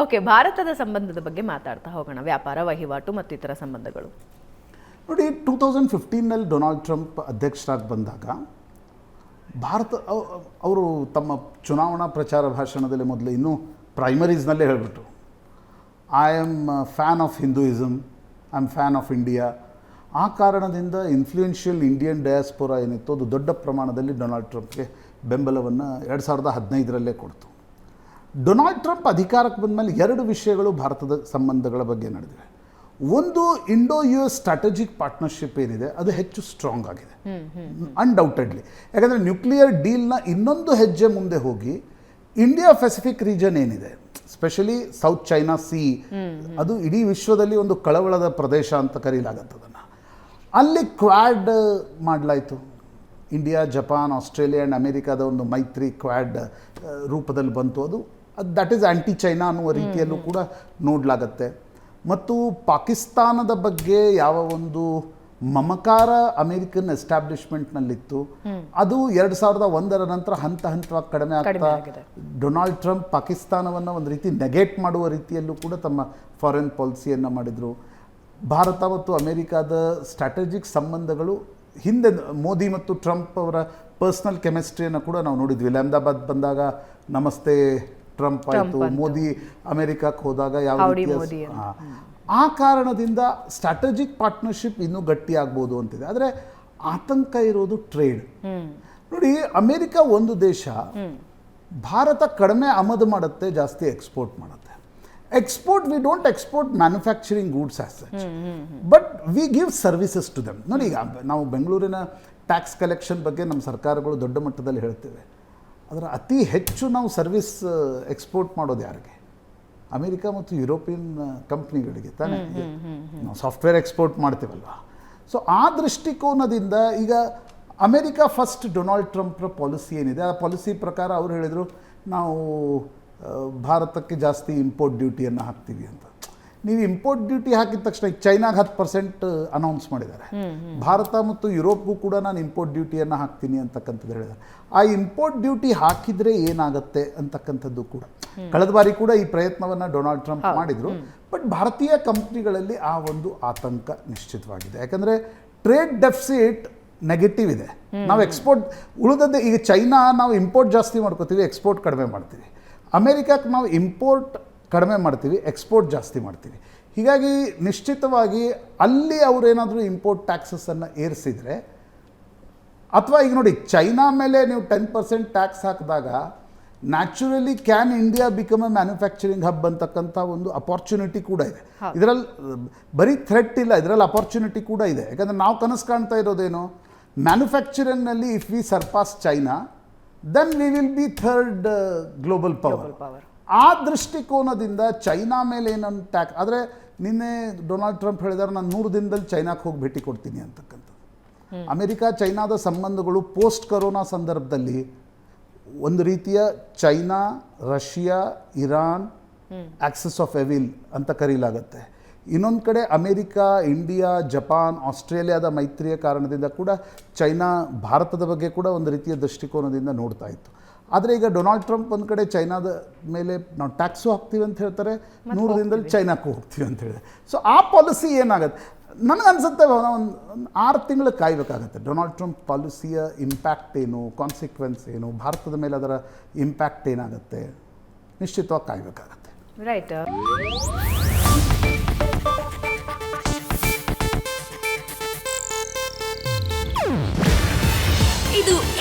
Okay ಭಾರತದ ಸಂಬಂಧದ ಬಗ್ಗೆ ಮಾತಾಡ್ತಾ ಹೋಗೋಣ. ವ್ಯಾಪಾರ, ವಹಿವಾಟು ಮತ್ತು ಇತರ ಸಂಬಂಧಗಳು. ನೋಡಿ ಟೂ ತೌಸಂಡ್ ಫಿಫ್ಟೀನಲ್ಲಿ ಡೊನಾಲ್ಡ್ ಟ್ರಂಪ್ ಅಧ್ಯಕ್ಷರಾಗಿ ಬಂದಾಗ, ಭಾರತ ಅವರು ತಮ್ಮ ಚುನಾವಣಾ ಪ್ರಚಾರ ಭಾಷಣದಲ್ಲಿ ಮೊದಲು ಇನ್ನೂ ಪ್ರೈಮರೀಸ್ನಲ್ಲೇ ಹೇಳಿಬಿಟ್ರು. I am fan of Hinduism I am fan of India ಆ ಕಾರಣದಿಂದ ಇನ್ಫ್ಲೂಯೆನ್ಷಿಯಲ್ ಇಂಡಿಯನ್ ಡಯಾಸ್ಪೋರಾ ಏನಿತ್ತು ಅದು ದೊಡ್ಡ ಪ್ರಮಾಣದಲ್ಲಿ ಡೊನಾಲ್ಡ್ ಟ್ರಂಪ್ಗೆ ಬೆಂಬಲವನ್ನು ಎರಡು ಸಾವಿರದ ಹದಿನೈದರಲ್ಲೇ ಕೊಡ್ತು. ಡೊನಾಲ್ಡ್ ಟ್ರಂಪ್ ಅಧಿಕಾರಕ್ಕೆ ಬಂದಮೇಲೆ ಎರಡು ವಿಷಯಗಳು ಭಾರತದ ಸಂಬಂಧಗಳ ಬಗ್ಗೆ ನಡೆದಿವೆ. ಒಂದು Indo U S strategic partnership ಏನಿದೆ, ಅದು ಹೆಚ್ಚು ಸ್ಟ್ರಾಂಗ್ ಆಗಿದೆ. ಅನ್ಡೌಟೆಡ್ಲಿ ಯಾಕಂದರೆ ನ್ಯೂಕ್ಲಿಯರ್ ಡೀಲ್ನ ಇನ್ನೊಂದು ಹೆಜ್ಜೆ ಮುಂದೆ ಹೋಗಿ ಇಂಡಿಯಾ ಪೆಸಿಫಿಕ್ ರೀಜನ್ ಏನಿದೆ ಸ್ಪೆಷಲಿ ಸೌತ್ ಚೈನಾ ಸಿ ಅದು ಇಡೀ ವಿಶ್ವದಲ್ಲಿ ಒಂದು ಕಳವಳದ ಪ್ರದೇಶ ಅಂತ ಕರೀಲಾಗತ್ತದನ್ನು ಅಲ್ಲಿ ಕ್ವಾಡ್ ಮಾಡಲಾಯಿತು. ಇಂಡಿಯಾ ಜಪಾನ್ ಆಸ್ಟ್ರೇಲಿಯಾ ಆ್ಯಂಡ್ ಅಮೇರಿಕಾದ ಒಂದು ಮೈತ್ರಿ ಕ್ವಾಡ್ ರೂಪದಲ್ಲಿ ಬಂತು. ಅದು ದಟ್ ಈಸ್ ಆ್ಯಂಟಿ ಚೈನಾ ಅನ್ನುವ ರೀತಿಯಲ್ಲೂ ಕೂಡ ನೋಡಲಾಗತ್ತೆ ಮತ್ತು ಪಾಕಿಸ್ತಾನದ ಬಗ್ಗೆ ಯಾವ ಒಂದು ಮಮಕಾರ ಅಮೆರಿಕನ್ ಎಸ್ಟಾಬ್ಲಿಷ್ಮೆಂಟ್ನಲ್ಲಿತ್ತು ಅದು ಎರಡು ಸಾವಿರದ ಒಂದರ ನಂತರ ಹಂತ ಹಂತವಾಗಿ ಕಡಿಮೆ ಆಗ್ತಾ. ಡೊನಾಲ್ಡ್ ಟ್ರಂಪ್ ಪಾಕಿಸ್ತಾನವನ್ನು ಒಂದು ರೀತಿ ನೆಗೆಟ್ ಮಾಡುವ ರೀತಿಯಲ್ಲೂ ಕೂಡ ತಮ್ಮ ಫಾರಿನ್ ಪಾಲಿಸಿಯನ್ನು ಮಾಡಿದರು ಭಾರತ ಮತ್ತು ಅಮೆರಿಕಾದ ಸ್ಟ್ರಾಟಜಿಕ್ ಸಂಬಂಧಗಳು ಹಿಂದೆ ಮೋದಿ ಮತ್ತು ಟ್ರಂಪ್ ಅವರ ಪರ್ಸ್ನಲ್ ಕೆಮಿಸ್ಟ್ರಿಯನ್ನು ಕೂಡ ನಾವು ನೋಡಿದ್ವಿ ಅಹಮದಾಬಾದ್ ಬಂದಾಗ ನಮಸ್ತೆ ಟ್ರಂಪ್ ಆಯಿತು. ಮೋದಿ ಅಮೆರಿಕಕ್ಕೆ ಹೋದಾಗ ಯಾವ ರೀತಿಯ. ಆ ಕಾರಣದಿಂದ ಸ್ಟ್ರಾಟಜಿಕ್ ಪಾರ್ಟ್ನರ್ಶಿಪ್ ಇನ್ನೂ ಗಟ್ಟಿಯಾಗ್ಬೋದು ಅಂತಿದೆ. ಆದರೆ ಆತಂಕ ಇರೋದು ಟ್ರೇಡ್ ನೋಡಿ ಅಮೆರಿಕ ಒಂದು ದೇಶ ಭಾರತ ಕಡಿಮೆ ಆಮದು ಮಾಡುತ್ತೆ ಜಾಸ್ತಿ ಎಕ್ಸ್ಪೋರ್ಟ್ ಮಾಡುತ್ತೆ. Export we don't export manufacturing goods as such but we give services to them ನೋಡಿ ಈಗ ನಾವು ಬೆಂಗಳೂರಿನ ಟ್ಯಾಕ್ಸ್ ಕಲೆಕ್ಷನ್ ಬಗ್ಗೆ ನಮ್ಮ ಸರ್ಕಾರಗಳು ದೊಡ್ಡ ಮಟ್ಟದಲ್ಲಿ ಹೇಳ್ತೇವೆ. ಅದರ ಅತಿ ಹೆಚ್ಚು ನಾವು ಸರ್ವಿಸ್ ಎಕ್ಸ್ಪೋರ್ಟ್ ಮಾಡೋದು ಯಾರಿಗೆ? ಅಮೆರಿಕ ಮತ್ತು ಯುರೋಪಿಯನ್ ಕಂಪ್ನಿಗಳಿಗೆ ತಾನೇ ನಾವು ಸಾಫ್ಟ್ವೇರ್ ಎಕ್ಸ್ಪೋರ್ಟ್ ಮಾಡ್ತೀವಲ್ವಾ? ಸೊ ಆ ದೃಷ್ಟಿಕೋನದಿಂದ ಈಗ ಅಮೆರಿಕ ಫಸ್ಟ್ ಡೊನಾಲ್ಡ್ ಟ್ರಂಪ್ರ ಪಾಲಿಸಿ ಏನಿದೆ? ಆ ಪಾಲಿಸಿ ಪ್ರಕಾರ ಅವರು ಹೇಳಿದರು ನಾವು ಭಾರತಕ್ಕೆ ಜಾಸ್ತಿ ಇಂಪೋರ್ಟ್ ಡ್ಯೂಟಿಯನ್ನು ಹಾಕ್ತೀವಿ ಅಂತ. ನೀವು ಇಂಪೋರ್ಟ್ ಡ್ಯೂಟಿ ಹಾಕಿದ ತಕ್ಷಣ ಈಗ ಚೈನಾಗೆ ಹತ್ತು ಪರ್ಸೆಂಟ್ ಅನೌನ್ಸ್ ಮಾಡಿದ್ದಾರೆ. ಭಾರತ ಮತ್ತು ಯುರೋಪ್ಗೂ ಕೂಡ ನಾನು ಇಂಪೋರ್ಟ್ ಡ್ಯೂಟಿಯನ್ನು ಹಾಕ್ತೀನಿ ಅಂತಕ್ಕಂಥದ್ದು ಹೇಳಿದ್ದಾರೆ. ಆ ಇಂಪೋರ್ಟ್ ಡ್ಯೂಟಿ ಹಾಕಿದರೆ ಏನಾಗುತ್ತೆ ಅಂತಕ್ಕಂಥದ್ದು ಕೂಡ. ಕಳೆದ ಬಾರಿ ಕೂಡ ಈ ಪ್ರಯತ್ನವನ್ನು ಡೊನಾಲ್ಡ್ ಟ್ರಂಪ್ ಮಾಡಿದರು. ಬಟ್ ಭಾರತೀಯ ಕಂಪ್ನಿಗಳಲ್ಲಿ ಆ ಒಂದು ಆತಂಕ ನಿಶ್ಚಿತವಾಗಿದೆ. ಯಾಕಂದರೆ ಟ್ರೇಡ್ ಡೆಫಿಸಿಟ್ ನೆಗೆಟಿವ್ ಇದೆ. ನಾವು ಎಕ್ಸ್ಪೋರ್ಟ್ ಉಳಿದದ್ದು ಈಗ ಚೈನಾ ನಾವು ಇಂಪೋರ್ಟ್ ಜಾಸ್ತಿ ಮಾಡ್ಕೋತೀವಿ ಎಕ್ಸ್ಪೋರ್ಟ್ ಕಡಿಮೆ ಮಾಡ್ತೀವಿ. ಅಮೇರಿಕಾಕ್ಕೆ ನಾವು ಇಂಪೋರ್ಟ್ ಕಡಿಮೆ ಮಾಡ್ತೀವಿ ಎಕ್ಸ್ಪೋರ್ಟ್ ಜಾಸ್ತಿ ಮಾಡ್ತೀವಿ. ಹೀಗಾಗಿ ನಿಶ್ಚಿತವಾಗಿ ಅಲ್ಲಿ ಅವರೇನಾದರೂ ಇಂಪೋರ್ಟ್ ಟ್ಯಾಕ್ಸಸನ್ನು ಏರಿಸಿದರೆ ಅಥವಾ ಈಗ ನೋಡಿ ಚೈನಾ ಮೇಲೆ ನೀವು ಟೆನ್ ಪರ್ಸೆಂಟ್ ಟ್ಯಾಕ್ಸ್ ಹಾಕಿದಾಗ naturally can India become a manufacturing hub ಅಂತಕ್ಕಂಥ ಒಂದು ಅಪಾರ್ಚುನಿಟಿ ಕೂಡ ಇದೆ. ಇದರಲ್ಲಿ ಬರೀ ಥ್ರೆಟ್ ಇಲ್ಲ ಇದರಲ್ಲಿ ಅಪಾರ್ಚುನಿಟಿ ಕೂಡ ಇದೆ. ಯಾಕಂದರೆ ನಾವು ಕನಸು ಕಾಣ್ತಾ ಇರೋದೇನು ಮ್ಯಾನುಫ್ಯಾಕ್ಚರಿಂಗ್ನಲ್ಲಿ if we surpass China then we will be third global power. ಆ ದೃಷ್ಟಿಕೋನದಿಂದ ಚೈನಾ ಮೇಲೆ ಏನೊಂದು ಟ್ಯಾಕ್ ಆದರೆ ನಿನ್ನೆ ಡೊನಾಲ್ಡ್ ಟ್ರಂಪ್ ಹೇಳಿದಾರೆ ನಾನು ನೂರು ದಿನದಲ್ಲಿ ಚೈನಾಕ್ಕೆ ಹೋಗಿ ಭೇಟಿ ಕೊಡ್ತೀನಿ ಅಂತಕ್ಕಂಥದ್ದು. ಅಮೆರಿಕ ಚೈನಾದ ಸಂಬಂಧಗಳು ಪೋಸ್ಟ್ ಕರೋನಾ ಸಂದರ್ಭದಲ್ಲಿ ಒಂದು ರೀತಿಯ China Russia Iran axis of evil ಅಂತ ಕರೀಲಾಗತ್ತೆ. ಇನ್ನೊಂದು ಕಡೆ ಅಮೆರಿಕ ಇಂಡಿಯಾ ಜಪಾನ್ ಆಸ್ಟ್ರೇಲಿಯಾದ ಮೈತ್ರಿಯ ಕಾರಣದಿಂದ ಕೂಡ ಚೈನಾ ಭಾರತದ ಬಗ್ಗೆ ಕೂಡ ಒಂದು ರೀತಿಯ ದೃಷ್ಟಿಕೋನದಿಂದ ನೋಡ್ತಾ ಇತ್ತು. ಆದರೆ ಈಗ ಡೊನಾಲ್ಡ್ ಟ್ರಂಪ್ ಒಂದು ಕಡೆ ಚೈನಾದ ಮೇಲೆ ನಾವು ಟ್ಯಾಕ್ಸು ಹಾಕ್ತೀವಿ ಅಂತ ಹೇಳ್ತಾರೆ ನೂರು ದಿನದಲ್ಲಿ ಚೈನಾಕ್ಕೂ ಹೋಗ್ತೀವಿ ಅಂತ ಹೇಳಿದೆ ಸೊ ಆ ಪಾಲಿಸಿ ಏನಾಗುತ್ತೆ? ನನಗನ್ಸುತ್ತೆ ಒಂದು ಒಂದು ಆರು ತಿಂಗಳು ಕಾಯಬೇಕಾಗತ್ತೆ. ಡೊನಾಲ್ಡ್ ಟ್ರಂಪ್ ಪಾಲಿಸಿಯ ಇಂಪ್ಯಾಕ್ಟ್ ಏನು ಕಾನ್ಸಿಕ್ವೆನ್ಸ್ ಏನು ಭಾರತದ ಮೇಲೆ ಅದರ ಇಂಪ್ಯಾಕ್ಟ್ ಏನಾಗುತ್ತೆ? ನಿಶ್ಚಿತವಾಗಿ ಕಾಯಬೇಕಾಗತ್ತೆ. ರೈಟ್